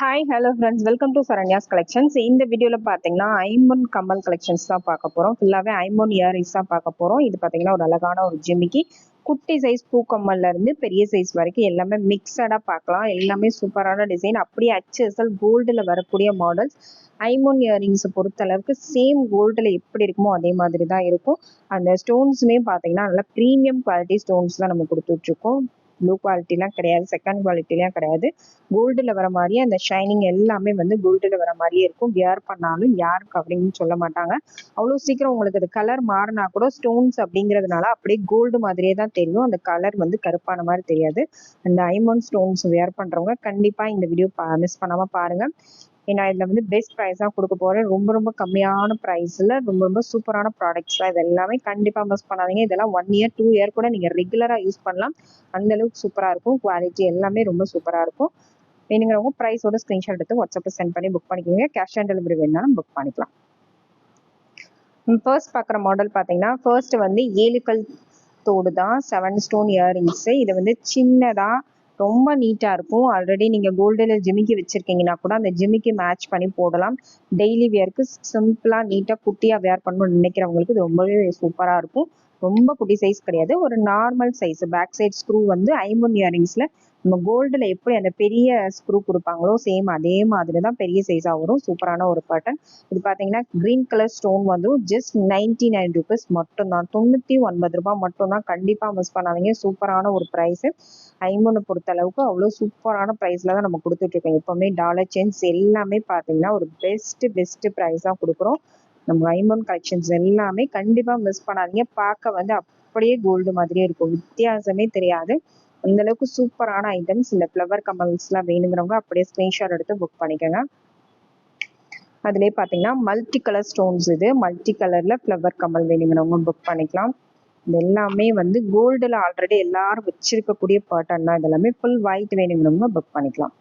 Hi hello friends welcome to Saranya's collections இந்த வீடியோவில் பார்த்தீங்கன்னா ஐம்பொன் கமல் கலெக்ஷன்ஸ் தான் பார்க்க போகிறோம் ஃபுல்லாகவே ஐம்பொன் இயரிங்ஸ் தான் பார்க்க போகிறோம் இது பார்த்தீங்கன்னா ஒரு அழகான ஒரு ஜிமிக்கி. குட்டி சைஸ் பூக்கம்மல்ல இருந்து பெரிய சைஸ் வரைக்கும் எல்லாமே மிக்சடாக பார்க்கலாம். எல்லாமே சூப்பரான டிசைன் அப்படியே ஹெச்எஸ்எல் கோல்டில் வரக்கூடிய மாடல்ஸ் ஐமோன் இயரிங்ஸை பொறுத்த அளவுக்கு சேம் கோல்டில் எப்படி இருக்குமோ அதே மாதிரி தான் இருக்கும். அந்த ஸ்டோன்ஸுமே பார்த்தீங்கன்னா நல்லா ப்ரீமியம் குவாலிட்டி ஸ்டோன்ஸ் தான் நம்ம கொடுத்துட்ருக்கோம் ப்ளூ குவாலிட்டிலாம் கிடையாது செகண்ட் குவாலிட்டிலாம் கிடையாது. கோல்டில் வர மாதிரியே அந்த ஷைனிங் எல்லாமே வந்து கோல்டில் வர மாதிரியே இருக்கும். வியர் பண்ணாலும் யாருக்கு அப்படின்னு சொல்ல மாட்டாங்க. அவ்வளோ சீக்கிரம் உங்களுக்கு அது கலர் மாறினா கூட ஸ்டோன்ஸ் அப்படிங்கிறதுனால அப்படியே கோல்டு மாதிரியே தான் தெரியும். அந்த கலர் வந்து கருப்பான மாதிரி தெரியாது. அந்த ஐமோன் ஸ்டோன்ஸ் வியர் பண்ணுறவங்க கண்டிப்பாக இந்த வீடியோ மிஸ் பண்ணாமல் பாருங்கள் ஏன்னா இதில் வந்து பெஸ்ட் ப்ரைஸாக கொடுக்க போகிறேன் ரொம்ப ரொம்ப கம்மியான ப்ரைஸில் ரொம்ப ரொம்ப சூப்பரான ப்ராடக்ட்ஸ் தான். இது எல்லாமே கண்டிப்பாக மிஸ் பண்ணாதீங்க. இதெல்லாம் ஒன் இயர் டூ இயர் கூட நீங்கள் ரெகுலராக யூஸ் பண்ணலாம். அந்த அளவுக்கு சூப்பராக இருக்கும். குவாலிட்டி எல்லாமே ரொம்ப சூப்பராக இருக்கும். வேணுங்கிறவங்க ப்ரைஸோட ஸ்க்ரீன்ஷாட் எடுத்து வாட்ஸ்அப்பில் சென்ட் பண்ணி புக் பண்ணிக்கோங்க. கேஷ் ஆன் டெலிவரி வேணாலும் புக் பண்ணிக்கலாம். ஃபர்ஸ்ட் பார்க்குற மாடல் பார்த்தீங்கன்னா ஃபர்ஸ்ட் வந்து ஏழுக்கல் தோடு தான். செவன் ஸ்டோன் இயரிங்ஸு இது வந்து சின்னதாக ரொம்ப நீட்டாக இருக்கும். ஆல்ரெடி நீங்கள் கோல்டில் ஜிமிக்கி வச்சுருக்கீங்கன்னா கூட அந்த ஜிமிக்கி மேட்ச் பண்ணி போடலாம். டெய்லி வேர்க்கு சிம்பிளாக நீட்டாக குட்டியாக வேர் பண்ணணும்னு நினைக்கிறவங்களுக்கு இது ரொம்பவே சூப்பராக இருக்கும். ரொம்ப குட்டி சைஸ் கிடையாது. ஒரு normal size back side screw வந்து ஐம்பொன் இயரிங்ஸில் நம்ம கோல்டில் எப்படி அந்த பெரிய ஸ்க்ரூ கொடுப்பாங்களோ சேம் அதே மாதிரி தான் பெரிய சைஸாக வரும். சூப்பரான ஒரு பேட்டர்ன் இது பார்த்தீங்கன்னா க்ரீன் கலர் ஸ்டோன் வந்து ஜஸ்ட் நைன்டி நைன் ருபீஸ் மட்டும்தான். தொண்ணூற்றி ஒன்பது ரூபாய் மட்டும்தான். கண்டிப்பாக மிஸ் பண்ணாதீங்க. சூப்பரான ஒரு ப்ரைஸு ஐம்பொன்னு பொறுத்த அளவுக்கு அவ்வளோ சூப்பரான ப்ரைஸில் தான் நம்ம கொடுத்துட்ருக்கோம் எப்போவுமே டாலர் செயின்ஸ் எல்லாமே பார்த்தீங்கன்னா ஒரு பெஸ்ட்டு பெஸ்ட்டு ப்ரைஸாக கொடுக்குறோம். நம்ம ஐம்பொன் கலெக்ஷன்ஸ் எல்லாமே கண்டிப்பாக மிஸ் பண்ணாதீங்க. பார்க்க வந்து அப்படியே கோல்டு மாதிரியே இருக்கும். வித்தியாசமே தெரியாது. அந்த அளவுக்கு சூப்பரான ஐட்டம்ஸ் இந்த ஃப்ளவர் கமல்ஸ்லாம் வேணுங்கிறவங்க அப்படியே ஸ்க்ரீன்ஷாட் எடுத்து புக் பண்ணிக்கோங்க. அதுலேயே பார்த்தீங்கன்னா மல்டி கலர் ஸ்டோன்ஸ் இது. மல்டி கலரில் ஃப்ளவர் கமல் வேணுங்கிறவங்க புக் பண்ணிக்கலாம். இது எல்லாமே வந்து கோல்டில் ஆல்ரெடி எல்லாரும் வச்சிருக்கக்கூடிய பேட்டர்ன் தான். இதெல்லாமே ஃபுல் ஒயிட் வேணுங்கிறவங்க புக் பண்ணிக்கலாம்.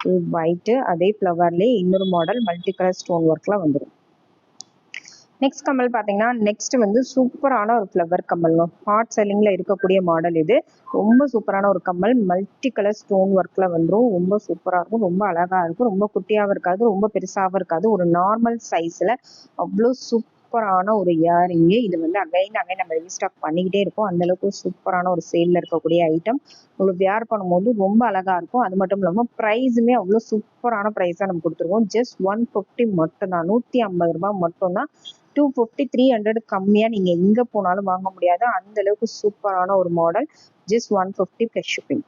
ஃபுல் ஒயிட்டு அதே ஃப்ளவர்லேயே இன்னொரு மாடல் மல்டி கலர் ஸ்டோன் ஒர்க்லாம் வந்துடும் நெக்ஸ்ட் கம்மல் பார்த்தீங்கன்னா நெக்ஸ்ட் வந்து சூப்பரான ஒரு ஃப்ளவர் கம்மல் ஹாட் செல்லிங்கில் இருக்கக்கூடிய மாடல் இது. ரொம்ப சூப்பரான ஒரு கம்மல். மல்டி கலர் ஸ்டோன் ஒர்க்கில் வந்துடும் ரொம்ப சூப்பராக இருக்கும். ரொம்ப அழகாக இருக்கும். ரொம்ப குட்டியாகவும் இருக்காது. ரொம்ப பெருசாகவும் இருக்காது. ஒரு நார்மல் சைஸில் அவ்வளோ சூப்பரான ஒரு இயரிங்கு இது வந்து அகைன் அகைன் நம்ம ரீஸ்டாக் பண்ணிக்கிட்டே இருக்கோம். அந்த அளவுக்கு சூப்பரான ஒரு சேலில் இருக்கக்கூடிய ஐட்டம் உங்களுக்கு வியர் பண்ணும்போது ரொம்ப அழகாக இருக்கும். அது மட்டும் இல்லாமல் ப்ரைஸுமே அவ்வளோ சூப்பரான ப்ரைஸாக நம்ம கொடுத்துருக்கோம். ஜஸ்ட் ஒன் ஃபிஃப்டி மட்டும்தான். நூற்றி ஐம்பது ரூபாய் மட்டும்தான் டூ ஃபிஃப்டி த்ரீ ஹண்ட்ரட் கம்மியாக நீங்கள் எங்கே போனாலும் வாங்க முடியாது. அந்த அளவுக்கு சூப்பரான ஒரு model just one fifty plus shipping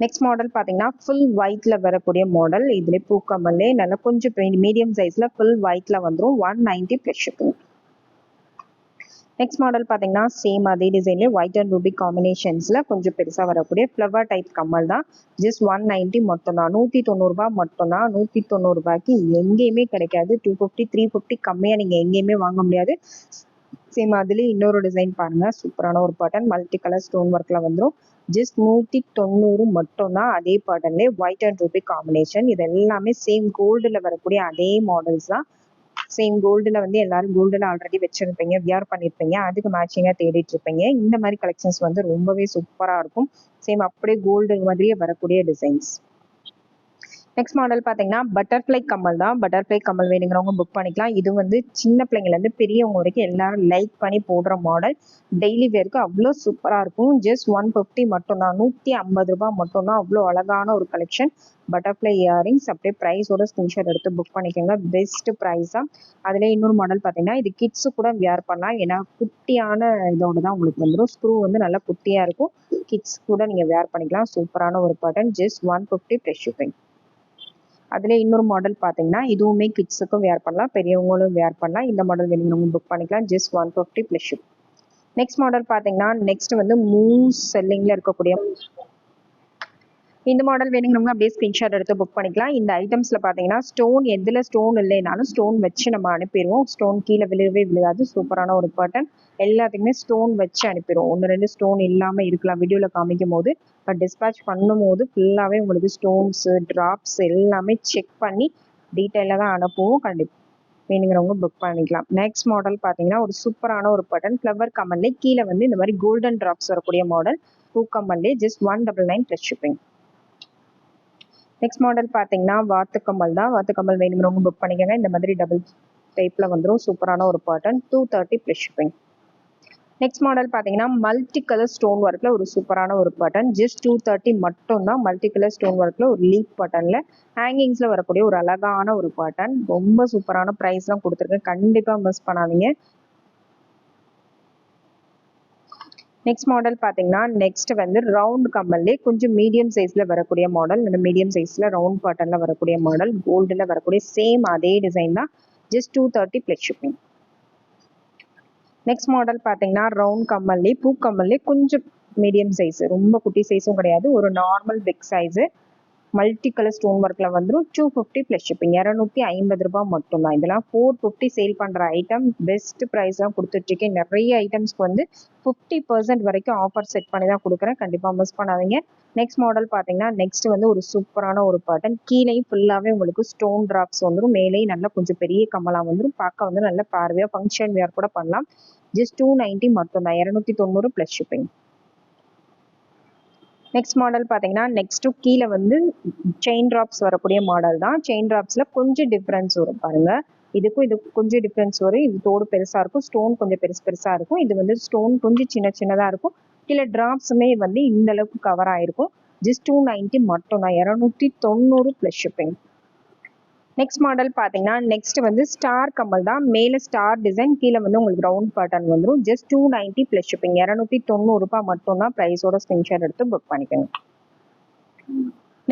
next model பார்த்தீங்கன்னா ஃபுல் ஒயிட்ல வரக்கூடிய மாடல் இதுல பூக்கமல்லே நல்லா கொஞ்சம் மீடியம் சைஸ்ல ஃபுல் ஒயிட்ல வந்துடும் one ninety plus shipping next model பார்த்தீங்கன்னா சேம் அதே டிசைன்லேயே ஒயிட் அண்ட் ரூபி காம்பினேஷன்ஸில் கொஞ்சம் பெருசாக வரக்கூடிய ஃப்ளவர் டைப் கம்மல் தான். ஜஸ்ட் ஒன் நைன்ட்டி மட்டும் தான் நூற்றி தொண்ணூறுபா மட்டும் தான் நூற்றி தொண்ணூறுபாய்க்கு எங்கேயுமே கிடைக்காது. டூ ஃபிஃப்டி த்ரீ ஃபிஃப்டி கம்மியாக நீங்கள் எங்கேயுமே வாங்க முடியாது. சேம் அதுலேயே இன்னொரு டிசைன் பாருங்கள் சூப்பரான ஒரு பேட்டர்ன் மல்டி கலர் ஸ்டோன் ஒர்க்கில் வந்துடும் ஜஸ்ட் நூற்றி தொண்ணூறு மட்டும் தான் அதே பேட்டர்ன்லேயே ஒயிட் அண்ட் ரூபி காம்பினேஷன் இது எல்லாமே சேம் கோல்டில் வரக்கூடிய அதே மாடல்ஸ் தான். சேம் கோல்டில் வந்து எல்லாரும் கோல்டில் ஆல்ரெடி வச்சிருப்பீங்க. வியர் பண்ணியிருப்பீங்க அதுக்கு மேட்சிங்காக தேடிட்டு இருப்பீங்க இந்த மாதிரி கலெக்ஷன்ஸ் வந்து ரொம்பவே சூப்பராக இருக்கும். சேம் அப்படியே கோல்டு மாதிரியே வரக்கூடிய டிசைன்ஸ் நெக்ஸ்ட் மாடல் பார்த்தீங்கன்னா பட்டர்ஃப்ளை கம்மல் தான். பட்டர்ஃப்ளை கம்மல் வேணுங்கிறவங்க புக் பண்ணிக்கலாம். இது வந்து சின்ன பிள்ளைங்கலேருந்து பெரியவங்க வரைக்கும் எல்லாரும் லைக் பண்ணி போடுற மாடல் டெய்லி வேருக்கு அவ்வளோ சூப்பராக இருக்கும். ஜஸ்ட் ஒன் ஃபிஃப்டி மட்டும்தான் நூற்றி ஐம்பது ரூபாய் மட்டும்தான் அவ்வளோ அழகான ஒரு கலெக்ஷன் பட்டர்ஃப்ளை இயரிங்ஸ் அப்படியே ப்ரைஸோட ஸ்கிரீன்ஷாட் எடுத்து புக் பண்ணிக்கோங்க. பெஸ்ட் ப்ரைஸாக அதில் இன்னொரு மாடல் பார்த்தீங்கன்னா இது கிட்ஸு கூட வியர் பண்ணலாம். ஏன்னா குட்டியான இதோட தான் உங்களுக்கு வந்துடும் ஸ்க்ரூ வந்து நல்லா குட்டியாக இருக்கும். கிட்ஸ் கூட நீங்கள் வியர் பண்ணிக்கலாம். சூப்பரான ஒரு button just one fifty plus shipping அதில் இன்னொரு மாடல் பார்த்தீங்கன்னா இதுவுமே கிட்ஸுக்கும் வேர் பண்ணலாம் பெரியவங்களும் வேர் பண்ணலாம். இந்த மாடல் வேணுங்க புக் பண்ணிக்கலாம். Just one fifty plus ship next model பார்த்தீங்கன்னா நெக்ஸ்ட் வந்து மூஸ் செல்லிங்கில் இருக்கக்கூடிய இந்த மாடல் வேணுங்கிறவங்க அப்படியே ஸ்க்ரீன்ஷாட் எடுத்து புக் பண்ணிக்கலாம். இந்த ஐட்டம்ஸில் பார்த்தீங்கன்னா ஸ்டோன் எதில் ஸ்டோன் இல்லைனாலும் ஸ்டோன் வச்சு நம்ம அனுப்பிடுவோம். ஸ்டோன் கீழே விழுவே விழுகாது சூப்பரான ஒரு பேட்டர்ன் எல்லாத்துக்குமே ஸ்டோன் வச்சு அனுப்பிடுவோம். ஒன்று ரெண்டு ஸ்டோன் இல்லாமல் இருக்கலாம். வீடியோவில் காமிக்கும் போது பட் டிஸ்பேச் பண்ணும்போது ஃபுல்லாகவே உங்களுக்கு ஸ்டோன்ஸு ட்ராப்ஸ் எல்லாமே செக் பண்ணி டீட்டெயிலாக தான் அனுப்புவோம். கண்டிப்பாக வேணுங்கிறவங்க புக் பண்ணிக்கலாம். நெக்ஸ்ட் மாடல் பார்த்தீங்கன்னா ஒரு சூப்பரான ஒரு பட்டன் ஃப்ளவர் கமல்லே கீழே வந்து இந்த மாதிரி கோல்டன் ட்ராப்ஸ் வரக்கூடிய மாடல் பூ கமல்லே just one double nine plus shipping next model பார்த்தீங்கன்னா வாத்துக்கம்மல் தான். வாத்துக்கம்மல் வேணுங்கிறவங்க புக் பண்ணிக்கோங்க. இந்த மாதிரி டபுள் டைப்பில் வந்துடும் சூப்பரான ஒரு button two thirty plus shipping next model பார்த்தீங்கன்னா மல்டி கலர் ஸ்டோன் ஒர்க்கில் ஒரு சூப்பரான ஒரு பட்டன் ஜஸ்ட் டூ தேர்ட்டி மட்டும் தான் மல்டி கலர் ஸ்டோன் ஒர்க்கில் ஒரு லீக் பட்டனில் ஹேங்கிங்ஸில் வரக்கூடிய ஒரு அழகான ஒரு பட்டன் ரொம்ப சூப்பரான ப்ரைஸ்லாம் கொடுத்துருக்கேன். கண்டிப்பாக மிஸ் பண்ணாதீங்க. நெக்ஸ்ட் மாடல் பார்த்தீங்கன்னா நெக்ஸ்ட் வந்து ரவுண்ட் கம்மல்லே கொஞ்சம் மீடியம் சைஸில் வரக்கூடிய மாடல் இந்த மீடியம் சைஸில் ரவுண்ட் பாட்டனில் வரக்கூடிய மாடல் கோல்டில் வரக்கூடிய சேம் அதே டிசைன் தான். Just two thirty plus shipping next model பார்த்தீங்கன்னா ரவுண்ட் கம்மல்லே பூ கம்மல்லே கொஞ்சம் மீடியம் சைஸ் ரொம்ப குட்டி சைஸும் கிடையாது. ஒரு normal big size multi colour stone ஒர்க்கில் வந்துடும் டூ ஃபிஃப்டி ப்ளஸ் ஷிப்பிங் இரநூத்தி ஐம்பது ரூபாய் மட்டும்தான். இதெல்லாம் ஃபோர் ஃபிஃப்டி சேல் பண்ணுற ஐட்டம் பெஸ்ட் ப்ரைஸ்லாம் கொடுத்துட்ருக்கேன் நிறைய ஐட்டம்ஸ்க்கு வந்து ஃபிஃப்டி பர்சன்ட் வரைக்கும் ஆஃபர் செட் பண்ணி தான் கொடுக்குறேன். கண்டிப்பாக மிஸ் பண்ணாதீங்க. நெக்ஸ்ட் மாடல் பார்த்தீங்கன்னா நெக்ஸ்ட் வந்து ஒரு சூப்பரான ஒரு பேட்டர்ன் கீழேயும் ஃபுல்லாகவே உங்களுக்கு ஸ்டோன் ட்ராப்ஸ் வந்துடும் மேலேயும் நல்லா கொஞ்சம் பெரிய கமலாக வந்துடும் பார்க்க வந்து நல்ல பார்வையாக ஃபங்க்ஷன் வேர் கூட பண்ணலாம். ஜஸ்ட் டூ நைன்ட்டி மட்டும்தான். இரநூத்தி தொண்ணூறு ப்ளஸ் ஷிப்பிங் நெக்ஸ்ட் மாடல் பார்த்தீங்கன்னா நெக்ஸ்ட்டு கீழே வந்து செயின் ட்ராப்ஸ் வரக்கூடிய மாடல் தான். செயின் ட்ராப்ஸில் கொஞ்சம் டிஃப்ரென்ஸ் வரும் பாருங்கள் இதுக்கும் இது கொஞ்சம் டிஃப்ரென்ஸ் வரும். இது தோடு பெருசாக இருக்கும். ஸ்டோன் கொஞ்சம் பெருசு பெருசாக இருக்கும். இது வந்து ஸ்டோன் கொஞ்சம் சின்ன சின்னதாக இருக்கும். கீழே ட்ராப்ஸுமே வந்து இந்த அளவுக்கு கவர் ஆகிருக்கும் ஜஸ்ட் டூ நைன்ட்டி மட்டும் தான் இரநூத்தி தொண்ணூறு ப்ளஸ் ஷிப்பிங் நெக்ஸ்ட் மாடல் பார்த்தீங்கன்னா நெக்ஸ்ட் வந்து ஸ்டார் கமல் தான். மேலே ஸ்டார் டிசைன் கீழே வந்து உங்களுக்கு ரவுண்ட் பேட்டர்ன் வந்துடும் just two ninety plus shipping இரநூத்தி தொண்ணூறுபா மட்டும் தான் ப்ரைஸோட ஸ்கிரீன்ஷாட் எடுத்து புக் பண்ணிக்கோங்க.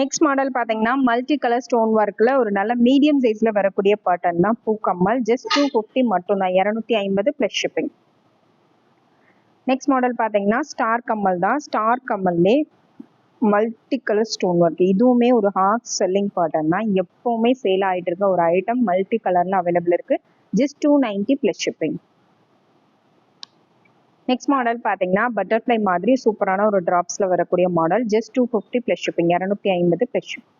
நெக்ஸ்ட் மாடல் பார்த்தீங்கன்னா மல்டி கலர் ஸ்டோன் ஒர்க்கில் ஒரு நல்ல மீடியம் சைஸில் வரக்கூடிய பேட்டர்ன் தான். பூ கம்மல். ஜஸ்ட் டூ ஃபிஃப்டி மட்டும் தான் இரநூத்தி ஐம்பது ப்ளஸ் ஷிப்பிங் நெக்ஸ்ட் மாடல் பார்த்தீங்கன்னா ஸ்டார் கம்மல் தான். ஸ்டார் கம்மல்லே மல்டி கலர் ஸ்டோன் ஒர்க் இதுவுமே ஒரு ஹாஃப் செல்லிங் பேட்டர்ன் தான் எப்போவுமே சேல் ஆகிட்டு இருக்க ஒரு ஐட்டம் மல்டி கலரில் அவைலபிள் இருக்கு. Just two ninety plus shipping next model பார்த்தீங்கன்னா பட்டர்ஃப்ளை மாதிரி சூப்பரான ஒரு ட்ராப்ஸில் வரக்கூடிய model just two fifty plus shipping இரநூத்தி ஐம்பது ப்ளஸ் ஷிப்பிங்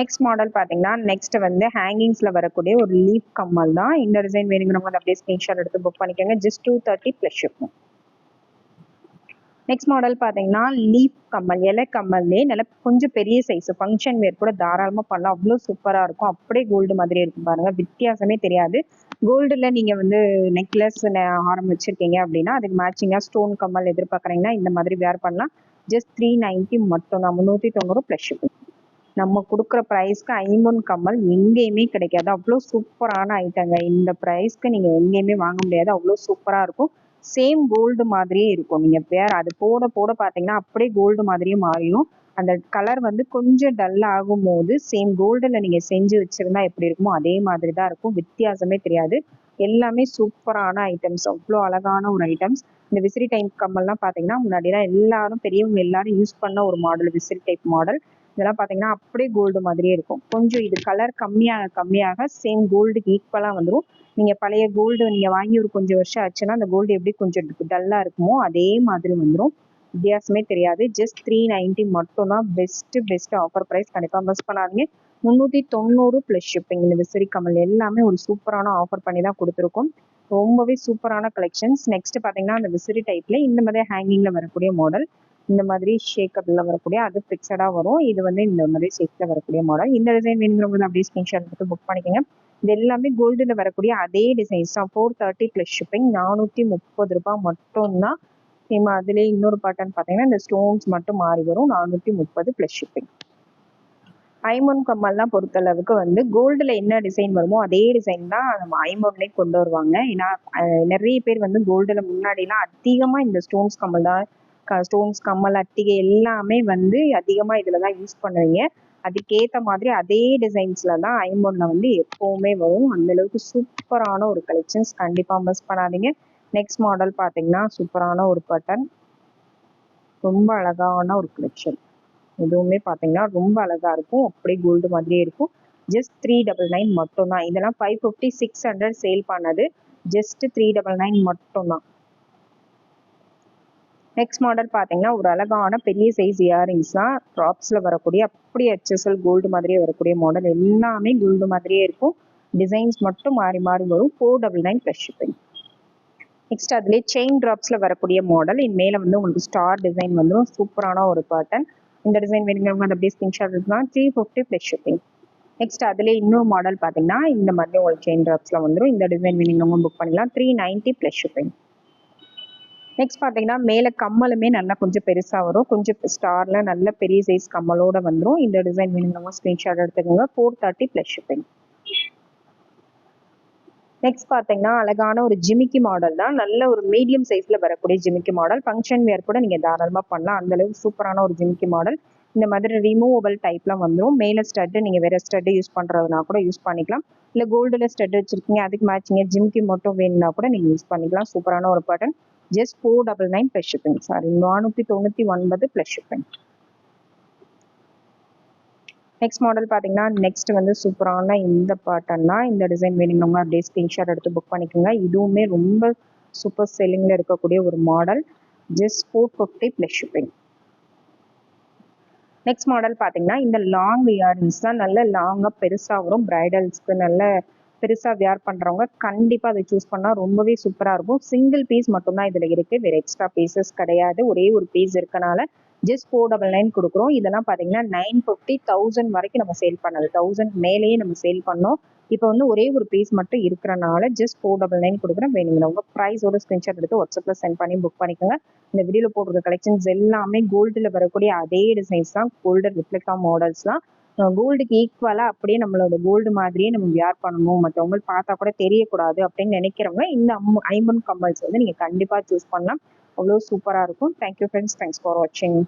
நெக்ஸ்ட் மாடல் பார்த்தீங்கன்னா நெக்ஸ்ட் வந்து ஹேங்கிங்ஸில் வரக்கூடிய ஒரு லீப் கம்மல் தான். இந்த டிசைன் வேணுங்கிறவங்க அப்படியே ஸ்க்ரீன்ஷாட் எடுத்து புக் பண்ணிக்கோங்க. Just two thirty plus shipping next model பார்த்தீங்கன்னா லீப் கம்மல் இலை கம்மல்லே நல்ல கொஞ்சம் பெரிய சைஸ் ஃபங்க்ஷன் வேர் கூட தாராளமாக பண்ணலாம். அவ்வளோ சூப்பராக இருக்கும். அப்படியே கோல்டு மாதிரி இருக்கும் பாருங்க. வித்தியாசமே தெரியாது. கோல்டில் நீங்கள் வந்து நெக்லஸ் ஆரம் வச்சுருக்கீங்க அப்படின்னா அதுக்கு மேட்சிங்காக ஸ்டோன் கம்மல் எதிர்பார்க்குறீங்கன்னா இந்த மாதிரி வேர் பண்ணலாம். ஜஸ்ட் த்ரீ நைன்ட்டி மட்டும் தான். முந்நூற்றி தொண்ணூறு ப்ளஸ் ஷிப்பிங் நம்ம கொடுக்குற ப்ரைஸ்க்கு ஐம்பொன் கம்மல் எங்கேயுமே கிடைக்காது. அவ்வளோ சூப்பரான ஐட்டங்க இந்த ப்ரைஸ்க்கு நீங்கள் எங்கேயுமே வாங்க முடியாது. அவ்வளோ சூப்பராக இருக்கும். சேம் கோல்டு மாதிரியே இருக்கும். நீங்கள் வேற அது போட போட பார்த்தீங்கன்னா அப்படியே கோல்டு மாதிரியே மாறிடும். அந்த கலர் வந்து கொஞ்சம் டல் ஆகும் போது சேம் கோல்டில் நீங்கள் செஞ்சு வச்சுருந்தா எப்படி இருக்குமோ அதே மாதிரி தான் இருக்கும். வித்தியாசமே தெரியாது. எல்லாமே சூப்பரான ஐட்டம்ஸ் அவ்வளோ அழகான ஒரு ஐட்டம்ஸ் இந்த விசிறி டைப் கம்மல்லாம் பார்த்தீங்கன்னா முன்னாடிலாம் எல்லாரும் பெரியவங்க எல்லாரும் யூஸ் பண்ண ஒரு மாடல் விசிறி டைப் மாடல் இதெல்லாம் பார்த்தீங்கன்னா அப்படியே கோல்டு மாதிரியே இருக்கும். கொஞ்சம் இது கலர் கம்மியாக கம்மியாக சேம் கோல்டுக்கு ஈக்குவலாக வந்துடும் நீங்கள் பழைய கோல்டு நீங்கள் வாங்கி ஒரு கொஞ்சம் வருஷம் ஆச்சுன்னா அந்த கோல்டு எப்படி கொஞ்சம் டல்லாக இருக்குமோ அதே மாதிரி வந்துடும் வித்தியாசமே தெரியாது. ஜஸ்ட் த்ரீ நைன்ட்டி மட்டும் தான் பெஸ்ட்டு பெஸ்ட் ஆஃபர் ப்ரைஸ் கண்டிப்பாக மிஸ் பண்ணாதீங்க. முந்நூற்றி தொண்ணூறு ப்ளஸ் ஷிப்பிங் இந்த விசிறி கமல் எல்லாமே ஒரு சூப்பரான ஆஃபர் பண்ணி தான் கொடுத்துருக்கோம். ரொம்பவே சூப்பரான கலெக்ஷன்ஸ் நெக்ஸ்ட் பார்த்தீங்கன்னா அந்த விசிறி டைப்ல இந்த மாதிரி ஹேங்கிங்ல வரக்கூடிய மாடல் இந்த மாதிரி ஷேக்கர்ல வரக்கூடிய அது ஃபிக்ஸடாக வரும். இது வந்து இந்த மாதிரி ஷேக்கில் வரக்கூடிய மாடல் இந்த டிசைன் வேணுங்கிறவங்க அப்படியே ஸ்கிரீன்ஷாட் எடுத்து புக் பண்ணிக்கோங்க. இது எல்லாமே கோல்டில் வரக்கூடிய அதே டிசைன்ஸ் தான். ஃபோர் தேர்ட்டி ப்ளஸ் ஷிப்பிங் நானூற்றி முப்பது ரூபாய் மட்டும்தான். சேம் அதுலேயே இன்னொரு பாட்டன் பார்த்தீங்கன்னா இந்த ஸ்டோன்ஸ் மட்டும் மாறி வரும். நானூற்றி முப்பது ப்ளஸ் ஷிப்பிங் ஐமோன் கம்மல்லாம் பொறுத்தளவுக்கு வந்து கோல்டில் என்ன டிசைன் வருமோ அதே டிசைன் தான் நம்ம ஐமோன்லேயே கொண்டு வருவாங்க. ஏன்னா நிறைய பேர் வந்து கோல்டில் முன்னாடிலாம் அதிகமாக இந்த ஸ்டோன்ஸ் கம்மல் தான் ஸ்டோன்ஸ் கம்மல் அட்டிகை எல்லாமே வந்து அதிகமாக இதில் தான் யூஸ் பண்ணுவீங்க. அதுக்கேற்ற மாதிரி அதே டிசைன்ஸில் தான் ஐம்பொன்னில் வந்து எப்போவுமே வரும். அந்தளவுக்கு சூப்பரான ஒரு கலெக்ஷன்ஸ் கண்டிப்பாக மிஸ் பண்ணாதீங்க. நெக்ஸ்ட் மாடல் பார்த்தீங்கன்னா சூப்பரான ஒரு பட்டன் ரொம்ப அழகான ஒரு கலெக்ஷன் எதுவுமே பார்த்தீங்கன்னா ரொம்ப அழகாக இருக்கும். அப்படியே கோல்டு மாதிரியே இருக்கும். ஜஸ்ட் த்ரீ டபுள் நைன் மட்டும்தான். இதெல்லாம் five fifty six hundred sale பண்ணது. ஜஸ்ட் த்ரீ டபுள் நைன் மட்டும்தான். நெக்ஸ்ட் மாடல் பார்த்தீங்கன்னா ஒரு அழகான பெரிய சைஸ் இயரிங்ஸ் தான். ட்ராப்ஸில் வரக்கூடிய அப்படி ஹெச்எஸ்எல் கோல்டு மாதிரியே வரக்கூடிய மாடல் எல்லாமே கோல்டு மாதிரியே இருக்கும். டிசைன்ஸ் மட்டும் மாறி மாறி வரும். Four double nine plus shipping next அதுலேயே செயின் ட்ராப்ஸில் வரக்கூடிய மாடல் இன் மேலே வந்து உங்களுக்கு ஸ்டார் டிசைன் வந்துடும் சூப்பரான ஒரு பேட்டர்ன் இந்த டிசைன் வேணுங்கிறவங்க அந்த அப்படியே ஸ்கிரீன்ஷாட் எடுக்கலாம். Three fifty plus shipping next அதிலே இன்னொரு மாடல் பார்த்தீங்கன்னா இந்த மாதிரி உங்களுக்கு செயின் ட்ராப்ஸில் வந்துடும் இந்த டிசைன் வேணுங்கிறவங்க புக் பண்ணிக்கலாம். Three ninety plus shipping next பார்த்தீங்கன்னா மேலே கம்மலுமே நல்லா கொஞ்சம் பெருசாக வரும். கொஞ்சம் ஸ்டாரில் நல்ல பெரிய சைஸ் கம்மலோட வந்துடும் இந்த டிசைன் வேணுங்கிறவங்க ஸ்க்ரீன்ஷாட் எடுத்துக்கோங்க. Four thirty plus shipping next பார்த்தீங்கன்னா அழகான ஒரு ஜிமிக்கி மாடல் தான். நல்ல ஒரு மீடியம் சைஸில் வரக்கூடிய ஜிமிக்கி மாடல் ஃபங்க்ஷன் வேர் கூட நீங்கள் தாராளமாக பண்ணலாம். அந்த அளவுக்கு சூப்பரான ஒரு ஜிமிக்கி மாடல் இந்த மாதிரி ரிமூவபிள் டைப்லாம் வந்துடும் மேலே ஸ்டட்டு நீங்கள் வேறு ஸ்டட்டு யூஸ் பண்ணுறதுனா கூட யூஸ் பண்ணிக்கலாம். இல்லை கோல்டில் ஸ்டட் வச்சுருக்கீங்க அதுக்கு மேட்சிங்க ஜிமிக்கி மட்டும் வேணும்னா கூட நீங்கள் யூஸ் பண்ணிக்கலாம். சூப்பரான ஒரு pattern just four double nine plus shipping sorry நானூற்றி தொண்ணூற்றி ஒன்பது ப்ளஸ் ஷிப்பிங் நெக்ஸ்ட் மாடல் பார்த்தீங்கன்னா நெக்ஸ்ட் வந்து சூப்பரான இந்த பாட்டன்னா இந்த டிசைன் வேணுங்க அப்படியே ஸ்க்ரீன்ஷாட் எடுத்து புக் பண்ணிக்கோங்க. இதுவுமே ரொம்ப சூப்பர் செல்லிங்கில் இருக்கக்கூடிய ஒரு model just four fifty plus shipping next model பார்த்தீங்கன்னா இந்த லாங் இயரிங்ஸ் தான். நல்ல லாங்காக பெருசாக வரும். பிரைடல்ஸ்க்கு நல்ல பெருசாக வியர் பண்ணுறவங்க கண்டிப்பாக அதை சூஸ் பண்ணால் ரொம்பவே சூப்பராக இருக்கும். சிங்கிள் பீஸ் மட்டும்தான் இதில் இருக்குது வேறு எக்ஸ்ட்ரா பீசஸ் கிடையாது. ஒரே ஒரு பீஸ் இருக்கனால ஜஸ்ட் ஃபோர் டபுள் நைன் கொடுக்குறோம். இதெல்லாம் பார்த்தீங்கன்னா நைன் ஃபிஃப்டி தௌசண்ட் வரைக்கும் நம்ம சேல் பண்ணது தௌசண்ட் மேலேயே நம்ம சேல் பண்ணோம். இப்போ வந்து ஒரே ஒரு பீஸ் மட்டும் இருக்கிறனால ஜஸ்ட் ஃபோர் டபுள் நைன் கொடுக்குறேன். வேணுங்கிறவங்க ப்ரைஸோட ஸ்க்ரீன்ஷாட் எடுத்து வாட்ஸ்அப்பில் சென்ட் பண்ணி புக் பண்ணிக்கோங்க. இந்த வீடியோவில் போட்டிருக்க கலெக்ஷன்ஸ் எல்லாமே கோல்டில் வரக்கூடிய அதே டிசைன்ஸ் தான். கோல்டு ரிஃப்ளெக்டா மாடல்ஸ் தான். கோல்டுக்கு ஈக்குவலாக அப்படியே நம்மளோட கோல்டு மாதிரியே நம்ம வியார் பண்ணணும். மற்றவங்களுக்கு பார்த்தா கூட தெரியக்கூடாது அப்படின்னு நினைக்கிறவங்க இந்த அம் ஐம்பன் கம்பல்ஸ் வந்து நீங்கள் கண்டிப்பாக சூஸ் பண்ணலாம். அவ்வளோ சூப்பராக இருக்கும். தேங்க்யூ ஃப்ரெண்ட்ஸ் தேங்க்ஸ் ஃபார் வாட்சிங்